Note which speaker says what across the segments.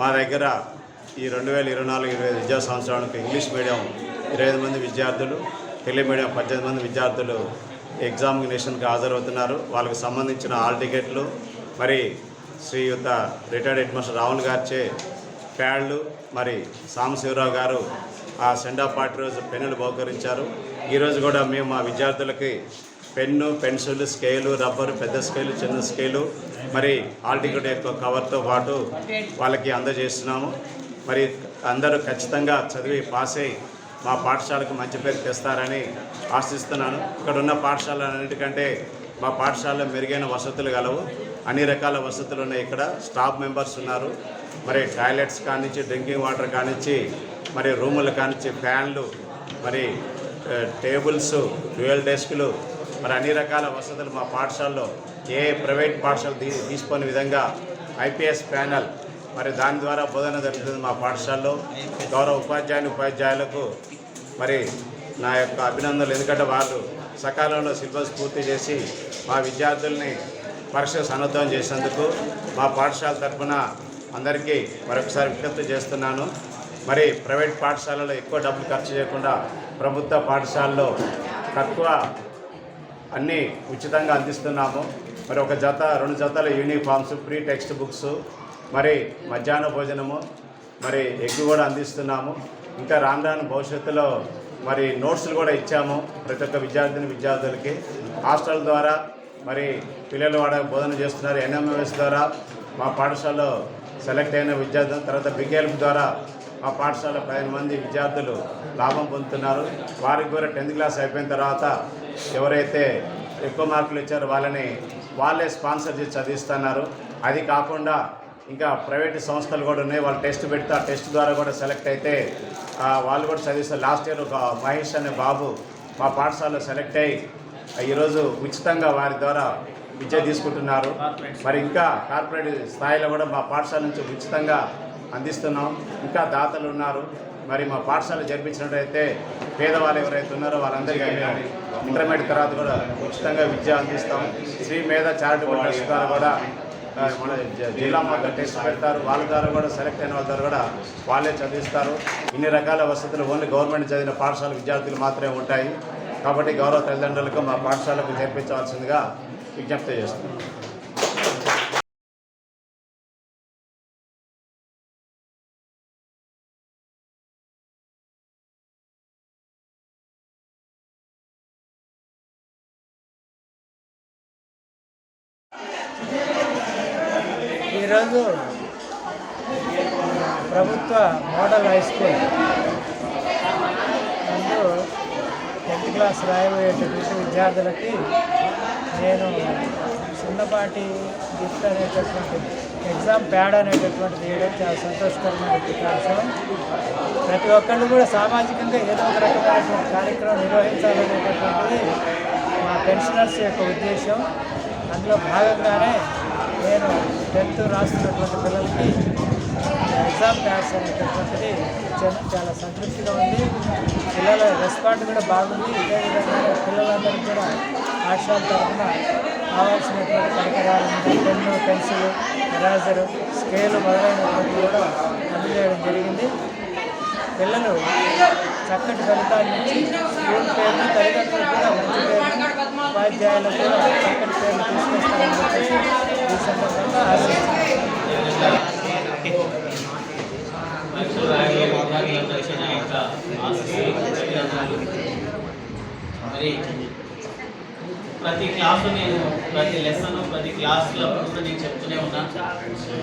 Speaker 1: మా దగ్గర ఈ రెండు వేల ఇరవై నాలుగు ఇరవై ఐదు విద్యా సంవత్సరాలకు ఇంగ్లీష్ మీడియం ఇరవై ఐదు మంది విద్యార్థులు తెలుగు మీడియం పద్దెనిమిది మంది విద్యార్థులు ఎగ్జామినేషన్కి హాజరవుతున్నారు. వాళ్ళకి సంబంధించిన హాల్ టికెట్లు మరి శ్రీయుత రిటైర్డ్ హెడ్ మాస్టర్ రావణ్ గారిచే ప్యాడ్లు మరి సాంబశివరావు గారు ఆ సెండ్ ఆఫ్ పార్టీ రోజు పెన్నులు బహుకరించారు. ఈరోజు కూడా మేము మా విద్యార్థులకి పెన్ను పెన్సిల్ స్కేలు రబ్బరు పెద్ద స్కేలు చిన్న స్కేలు మరి హాల్ టికెట్ యొక్క కవర్తో పాటు వాళ్ళకి అందజేస్తున్నాము. మరి అందరూ ఖచ్చితంగా చదివి పాస్ అయ్యి మా పాఠశాలకు మంచి పేరు తెస్తారని ఆశిస్తున్నాను. ఇక్కడ ఉన్న పాఠశాలన్నిటికంటే మా పాఠశాలలో మెరుగైన వసతులు గలవు. అన్ని రకాల వసతులు ఉన్నాయి ఇక్కడ. స్టాఫ్ మెంబర్స్ ఉన్నారు. మరి టాయిలెట్స్ కానించి డ్రింకింగ్ వాటర్ కానించి మరి రూములు కానించి ఫ్యాన్లు మరి టేబుల్స్ డ్యూయల్ డెస్క్లు మరి అన్ని రకాల వసతులు మా పాఠశాలలో ఏ ప్రైవేట్ పాఠశాల తీ తీసుకునే విధంగా ఐపీఎస్ ప్యానల్ మరి దాని ద్వారా బోధన జరుగుతుంది మా పాఠశాలలో. గౌరవ ఉపాధ్యాయుని ఉపాధ్యాయులకు మరి నా యొక్క అభినందనలు. ఎందుకంటే వాళ్ళు సకాలంలో సిలబస్ పూర్తి చేసి మా విద్యార్థుల్ని పరీక్ష సన్నద్ధం చేసినందుకు మా పాఠశాల తరఫున అందరికీ మరొకసారి విజ్ఞప్తి చేస్తున్నాను. మరి ప్రైవేట్ పాఠశాలలో ఎక్కువ డబ్బులు ఖర్చు చేయకుండా ప్రభుత్వ పాఠశాలలో తక్కువ అన్నీ ఉచితంగా అందిస్తున్నాము. మరి ఒక జత రెండు జతల యూనిఫామ్స్ ఫ్రీ టెక్స్ట్ బుక్స్ మరి మధ్యాహ్న భోజనము మరి ఎగ్ కూడా అందిస్తున్నాము. ఇంకా రాను రాను భవిష్యత్తులో మరి నోట్స్లు కూడా ఇచ్చాము ప్రతి ఒక్క విద్యార్థిని విద్యార్థులకి. హాస్టల్ ద్వారా మరి పిల్లలు వాడ బోధన చేస్తున్నారు. ఎన్ఎంఎస్ ద్వారా మా పాఠశాలలో సెలెక్ట్ అయిన విద్యార్థులు తర్వాత బిగెల్ప్ ద్వారా మా పాఠశాల పదిహేను మంది విద్యార్థులు లాభం పొందుతున్నారు. వారికి కూడా టెన్త్ క్లాస్ అయిపోయిన తర్వాత ఎవరైతే ఎక్కువ మార్కులు ఇచ్చారో వాళ్ళని వాళ్ళే స్పాన్సర్ చేసి చదివిస్తున్నారు. అది కాకుండా ఇంకా ప్రైవేట్ సంస్థలు కూడా ఉన్నాయి. వాళ్ళు టెస్ట్ పెడితే ఆ టెస్ట్ ద్వారా కూడా సెలెక్ట్ అయితే వాళ్ళు కూడా చదివిస్తారు. లాస్ట్ ఇయర్ ఒక మహేష్ అనే బాబు మా పాఠశాలలో సెలెక్ట్ అయ్యి ఈరోజు ఉచితంగా వారి ద్వారా విద్య తీసుకుంటున్నారు. మరి ఇంకా కార్పొరేట్ స్థాయిలో కూడా మా పాఠశాల నుంచి ఉచితంగా అందిస్తున్నాం. ఇంకా దాతలు ఉన్నారు. మరి మా పాఠశాల జరిపించినట్టయితే పేదవాళ్ళు ఎవరైతే ఉన్నారో వాళ్ళందరికీ ఇంటర్మీడియట్ తర్వాత కూడా ఉచితంగా విద్య అందిస్తాం. శ్రీ మేధ చారిటబుల్ ట్రస్ట్ ద్వారా కూడా మన జిల్లా మొత్తం టెస్ట్ పెడతారు. వాళ్ళ ద్వారా కూడా సెలెక్ట్ అయిన వాళ్ళ ద్వారా కూడా వాళ్ళే చదివిస్తారు. ఇన్ని రకాల వసతులు ఓన్లీ గవర్నమెంట్ చదివిన పాఠశాల విద్యార్థులు మాత్రమే ఉంటాయి. కాబట్టి గౌరవ తల్లిదండ్రులకు మా పాఠశాలకు చేర్పించవలసిందిగా విజ్ఞప్తి చేస్తున్నాం.
Speaker 2: ఈరోజు ప్రభుత్వ మోడల్ హై స్కూల్ ముందు టెన్త్ క్లాస్ రాయబోయేటటువంటి విద్యార్థులకి నేను చిన్నపాటి గిఫ్ట్ అనేటటువంటి ఎగ్జామ్ ప్యాడ్ అనేటటువంటి వేయడం చాలా సంతోషకరమైన కార్యక్రమం ప్రతి ఒక్కళ్ళు కూడా సామాజికంగా ఏదో ఒక రకమైనటువంటి కార్యక్రమం నిర్వహించాలనేటటువంటిది మా పెన్షనర్స్ యొక్క ఉద్దేశం. అందులో భాగంగానే నేను టెన్త్ రాస్తున్నటువంటి పిల్లలకి ఎగ్జామ్ ప్యాడ్స్ అనేటటువంటిది ఇచ్చాను చాలా సంతృప్తిగా ఉంది. పిల్లల రెస్పాండ్ కూడా బాగుంది. ఇదే విధంగా పిల్లలందరికీ కూడా పాఠశాల తరఫున కావాల్సినటువంటి పరికరాలు పెన్ను పెన్సిల్ ఎరాజరు స్కేలు మొదలైనటువంటి కూడా అందజేయడం జరిగింది. పిల్లలు చక్కటి ఫలితాలు ఇచ్చి స్కూల్ పేరుని తల్లిదండ్రులకు కూడా మంచి పేరు ఉపాధ్యాయులకు కూడా చక్కటి పేర్లు తీసుకొస్తారని చెప్పేసి ఈ సందర్భంగా ఆశిస్తున్నాను
Speaker 3: మరి ప్రతి క్లాసు నేను ప్రతి లెసన్ ప్రతి క్లాస్లో కూడా నేను చెప్తూనే ఉన్నాను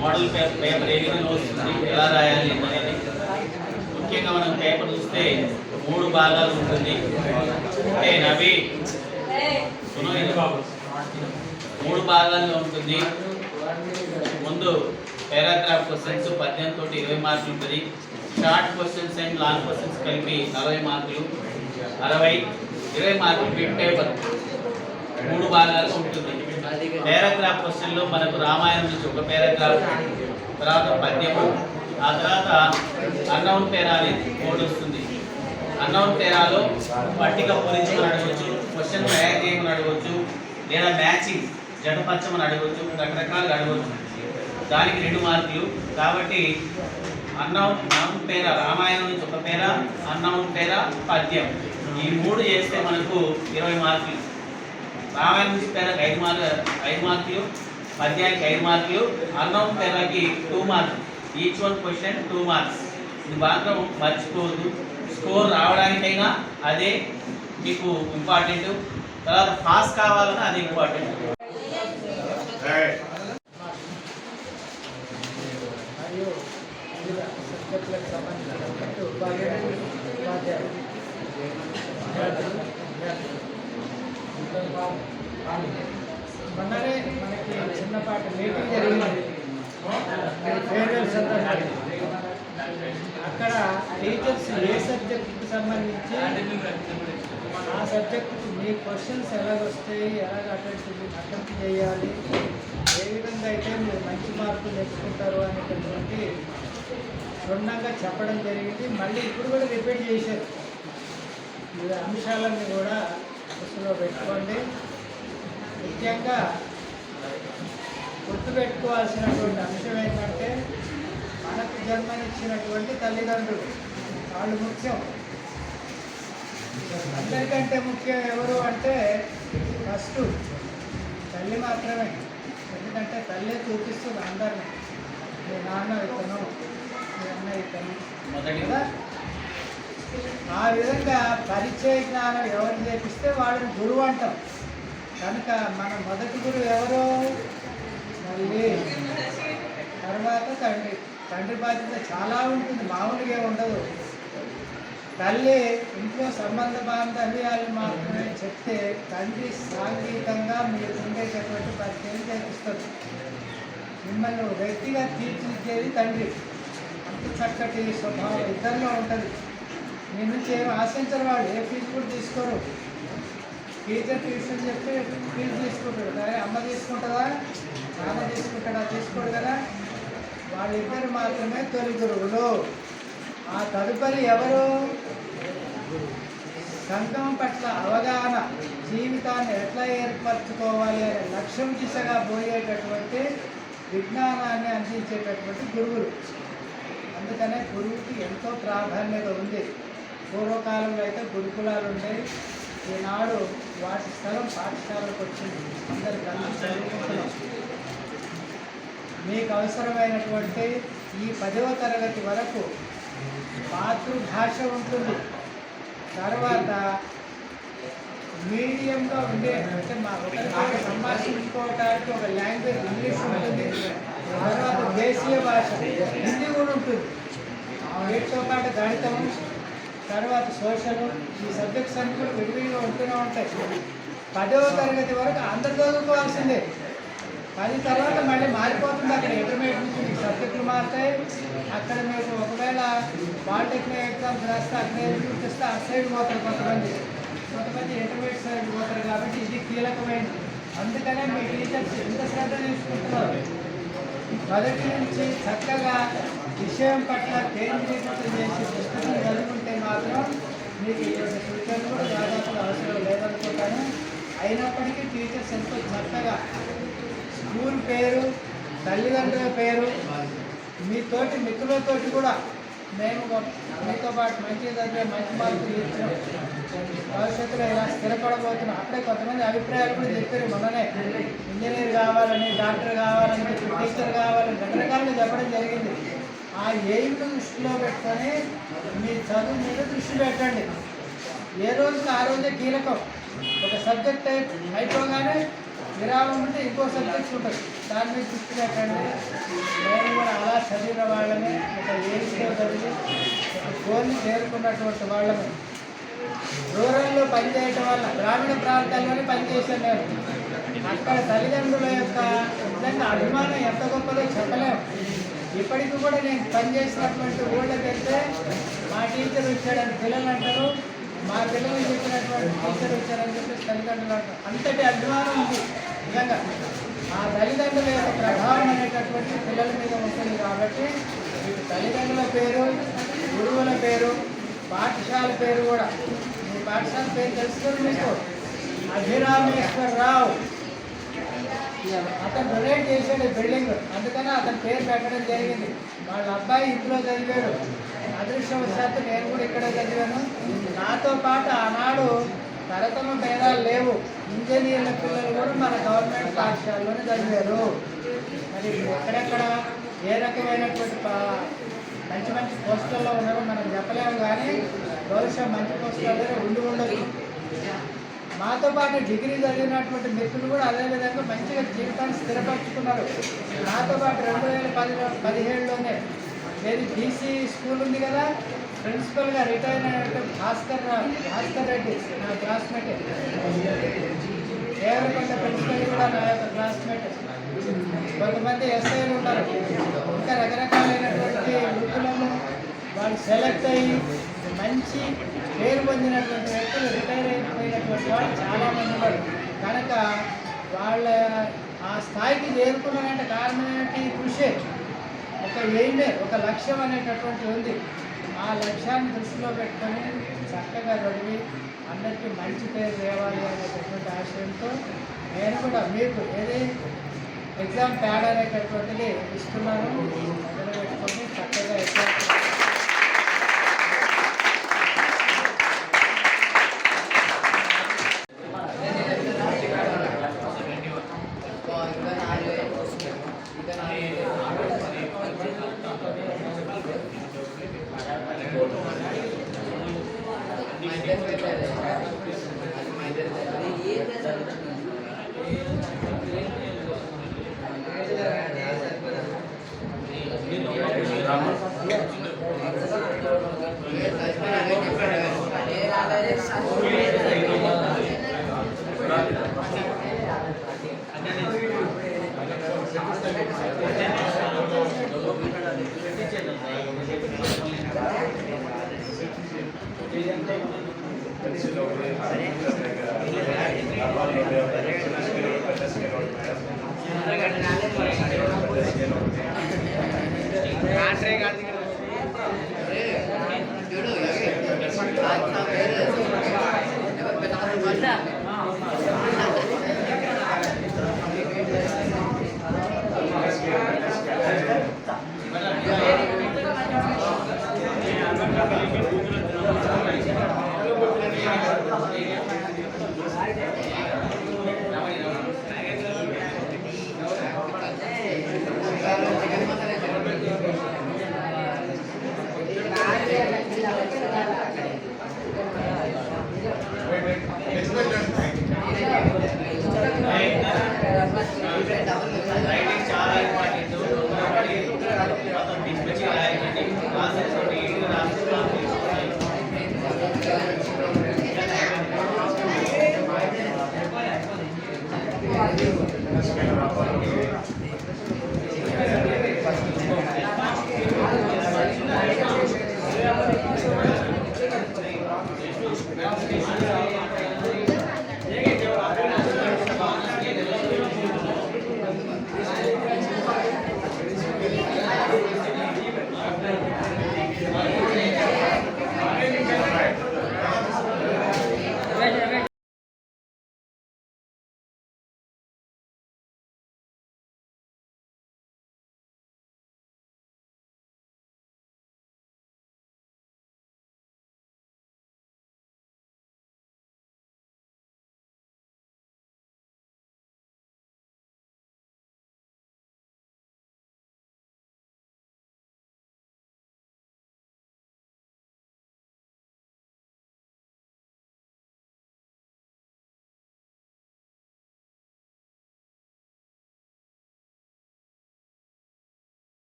Speaker 3: మోడల్ పేపర్ పేపర్ ఏ విధంగా వస్తుంది ఎలా రాయాలి అనేది ముఖ్యంగా మనం పేపర్ చూస్తే మూడు భాగాలు ఉంటుంది. అంటే నవి మూడు భాగాల్లో ఉంటుంది. ముందు పారాగ్రాఫ్ క్వశ్చన్స్ పద్దెనిమిది తోటి ఇరవై మార్కులు ఉంటుంది. Short questions and long questions కలిపి నలభై మార్కులు అరవై ఇరవై మార్కులు బిట్ పేపర్ మూడు భాగాలుగా ఉంటుంది. పారాగ్రాఫ్ క్వశ్చన్లో మనకు రామాయణం నుంచి ఒక పారాగ్రాఫ్ తర్వాత పద్యము ఆ తర్వాత అన్నౌన్ పేరా అనేది కోడ్ వస్తుంది. అన్నౌన్ తేరాలో పట్టిక పూరించమని అడగవచ్చు క్వశ్చన్ తయారు చేయమని అడగవచ్చు లేదా మ్యాచింగ్ జడపరచమని అడగవచ్చు రకరకాలుగా అడగవచ్చు దానికి రెండు మార్కులు. కాబట్టి అన్నౌన్ నౌన్ పేర రామాయణం నుంచి ఒక పేర అన్నౌన్ పేర పద్యం. ఈ మూడు చేస్తే మనకు ఇరవై మార్కులు. రామాయణం నుంచి పేరకు ఐదు మార్కు ఐదు మార్కులు. పద్యానికి ఐదు మార్కులు. అన్నం పేరకి టూ మార్కులు. Each one question two marks ఇది మాత్రం మర్చిపోవద్దు. స్కోర్ రావడానికైనా అదే మీకు ఇంపార్టెంట్ తర్వాత పాస్ కావాలన్నా అది ఇంపార్టెంట్
Speaker 2: మనకి చిన్నపాటి మీటింగ్ జరిగింది ఫేర్వెల్ సందర్భంగా అక్కడ టీచర్స్ ఏ సబ్జెక్టుకి సంబంధించి ఆ సబ్జెక్టుకు మీ క్వశ్చన్స్ ఎలాగ వస్తాయి ఎలాగ అటెంప్ట్ అటెంప్ట్ చేయాలి ఏ విధంగా అయితే మీరు మంచి మార్కులు తెచ్చుకుంటారు అనేటటువంటి క్షుణ్ణంగా చెప్పడం జరిగింది. మళ్ళీ ఇప్పుడు కూడా రిపీట్ చేశారు. ఈ అంశాలన్నీ కూడా దృష్టిలో పెట్టుకోండి. ముఖ్యంగా గుర్తుపెట్టుకోవాల్సినటువంటి అంశం ఏంటంటే మనకు జన్మనిచ్చినటువంటి తల్లిదండ్రులు. వాళ్ళు ముఖ్యం. అందరికంటే ముఖ్యం ఎవరు అంటే ఫస్ట్ తల్లి మాత్రమే. ఎందుకంటే తల్లే చూపిస్తుంది అందరిని. మీ నాన్న ఇతను మీ అన్న ఇతను. కదా? ఆ విధంగా పరిచయ జ్ఞానం ఎవరు చేపిస్తే వాళ్ళని గురువు అంటాం. కనుక మన మొదటి గురువు ఎవరు? తల్లి తర్వాత తండ్రి తండ్రి బాధ్యత చాలా ఉంటుంది మామూలుగా ఉండదు. తల్లి ఇంట్లో సంబంధ బాంధవ్యాలు మాత్రమే చెప్తే తండ్రి సాంఘికంగా మీరు ఉండేటటువంటి పరిచయం చేపిస్తుంది. మిమ్మల్ని వ్యక్తిగా తీర్చిదిద్దేది తండ్రి. అంత చక్కటి స్వభావం ఇద్దరిలో ఉంటుంది. మీ నుంచి ఏం ఆశించరు వాళ్ళు ఏ ఫీజు కూడా తీసుకోరు. టీచర్ ట్యూషన్ చెప్తే ఫీజు తీసుకుంటారు కానీ అమ్మ తీసుకుంటుందా? నాన్న తీసుకుంటాడా తీసుకోడు కదా. వాళ్ళిద్దరు మాత్రమే తొలి గురువులు. ఆ తదుపరి ఎవరు? సంఘం పట్ల అవగాహన జీవితాన్ని ఎట్లా ఏర్పరచుకోవాలి అనే లక్ష్యం దిశగా పోయేటటువంటి విజ్ఞానాన్ని అందించేటటువంటి గురువులు. అందుకనే గురువుకి ఎంతో ప్రాధాన్యత ఉంది. పూర్వకాలంలో అయితే గురుకులాలు ఉండేవి. ఈనాడు వాటి స్థలం పాఠశాలకు వచ్చింది. అందరు మీకు అవసరమైనటువంటి ఈ పదవ తరగతి వరకు మాతృభాష ఉంటుంది. తర్వాత మీడియంగా ఉండే అంటే మా ఒకరితో సంభాషించుకోవటానికి ఒక లాంగ్వేజ్ ఇంగ్లీష్ ఉంటుంది. తర్వాత దేశీయ భాష హిందీ కూడా ఉంటుంది. వీటితో పాటు గణితం తర్వాత సోషల్ ఈ సబ్జెక్ట్స్ అన్ని కూడా విడివిడిగా ఉంటూనే ఉంటాయి. పదవ తరగతి వరకు అందరు చదువుకోవాల్సిందే. అది తర్వాత మళ్ళీ మారిపోతుంది. అక్కడ ఇంటర్మీడియట్ నుంచి మీకు సబ్జెక్టులు మారుతాయి. అక్కడ మీకు ఒకవేళ పాలిటెక్నిక్ ఎగ్జామ్స్ రాస్తే అక్కడ చూపిస్తే అటు సైడ్ పోతారు కొంతమంది. కొంతమంది ఇంటర్మీడియట్ సైడ్ పోతారు కాబట్టి ఇది కీలకమైనది. అందుకనే మీ టీచర్స్ ఎంత శ్రద్ధ తీసుకుంటున్నారు? మొదటి నుంచి చక్కగా విషయం పట్ల కేంద్రీకృతం చేసి పుస్తకం చదువుకుంటే మాత్రం మీకు ఇటువంటి సూచనలు కూడా దాదాపు అవసరం లేదనుకుంటాను. అయినప్పటికీ టీచర్స్ ఎంతో చక్కగా స్కూల్ పేరు తల్లిదండ్రుల పేరు మీతోటి మిత్రులతోటి కూడా మేము మీతో పాటు మంచి చదివే మంచి మార్కులు ఇచ్చాం భవిష్యత్తులో ఇలా స్థిరపడబోతున్నాం. అప్పుడే కొంతమంది అభిప్రాయాలు కూడా చెప్పారు మొన్ననే. ఇంజనీర్ కావాలని డాక్టర్ కావాలని టీచర్ కావాలని రకరకాలుగా చెప్పడం జరిగింది. ఆ ఎయిమ్ దృష్టిలో పెట్టుకొని మీ చదువు మీద దృష్టి పెట్టండి. ఏ రోజుకి ఆ రోజే కీలకం. ఒక సబ్జెక్ట్ అయిపోగానే విరామం ఉంటే ఇంకో సబ్జెక్ట్స్ ఉంటాయి దాని మీద దృష్టి పెట్టండి. నేను కూడా అలా చదివిన వాళ్ళని ఒక ఏజ్లో చదివి ఒక గోల్ని చేరుకున్నటువంటి వాళ్ళని రూరల్లో పనిచేయటం వల్ల గ్రామీణ ప్రాంతాల్లోనే పనిచేశాను నేను. అక్కడ తల్లిదండ్రుల యొక్క నిజంగా అభిమానం ఎంత గొప్పదో చెప్పలేము ఇప్పటికి కూడా నేను పనిచేసినటువంటి ఊళ్ళకి వెళ్తే మా టీచర్ వచ్చాడని పిల్లలు అంటారు. మా పిల్లలు చెప్పినటువంటి టీచర్ వచ్చారని చెప్పి తల్లిదండ్రులు అంటారు. అంతటి అభిమానం ఉంది. నిజంగా ఆ తల్లిదండ్రుల యొక్క ప్రభావం అనేటటువంటి పిల్లల మీద ఉంటుంది కాబట్టి తల్లిదండ్రుల పేరు గురువుల పేరు పాఠశాల పేరు కూడా. మీ పాఠశాల పేరు తెలుస్తుంది మీకు. అభిరామేశ్వరరావు. అతను డొనేట్ చేశాడు బిల్డింగ్ అందుకని అతని పేరు పెట్టడం జరిగింది. వాళ్ళ అబ్బాయి ఇంట్లో చదివాడు. అదృష్టవశాత్తు నేను కూడా ఇక్కడే చదివాను. నాతో పాటు ఆనాడు తరతమ భేదాలు లేవు. ఇంజనీర్ల పిల్లలు కూడా మన గవర్నమెంట్ పాఠశాలలోనే చదివారు. మరి ఎక్కడెక్కడ ఏ రకమైనటువంటి పా- మంచి మంచి పోస్టుల్లో ఉన్నారో మనం చెప్పలేము కానీ బహుశా మంచి పోస్టులలో ఉండి ఉండదు మాతో పాటు డిగ్రీ చదివినటువంటి మిత్రులు కూడా అదే విధంగా మంచిగా జీవితాన్ని స్థిరపరచుకున్నారు. నాతో పాటు రెండు వేల పది పదిహేడులోనే ఏది బీసీ స్కూల్ ఉంది కదా ప్రిన్సిపల్గా రిటైర్ అయినట్టు భాస్కర్ రా- భాస్కర్ రెడ్డి నా క్లాస్మేట్. దేవరకొండ ప్రిన్సిపల్ కూడా నా యొక్క క్లాస్మేట్. కొంతమంది ఎస్ఐలు ఉన్నారు ఇంకా రకరకాలైనటువంటి వృత్తులను వాళ్ళు సెలెక్ట్ అయ్యి మంచి పేరు పొందినటువంటి వ్యక్తులు రిటైర్ అయిపోయినటువంటి వాళ్ళు చాలామంది ఉన్నారు. కనుక వాళ్ళ ఆ స్థాయికి చేరుకున్నారంటే కారణం ఏంటి? కృషి. ఒక ఎయిమే ఒక లక్ష్యం అనేటటువంటి ఉంది. ఆ లక్ష్యాన్ని దృష్టిలో పెట్టుకొని చక్కగా చదివి అందరికీ మంచి పేరు తేవాలి అనేటటువంటి ఆశయంతో నేను కూడా మీకు ఏది ఎగ్జామ్ ప్యాడ్ అనేటటువంటిది ఇస్తున్నాను. పెట్టుకొని
Speaker 3: ठाकरे गांधी
Speaker 2: చూడు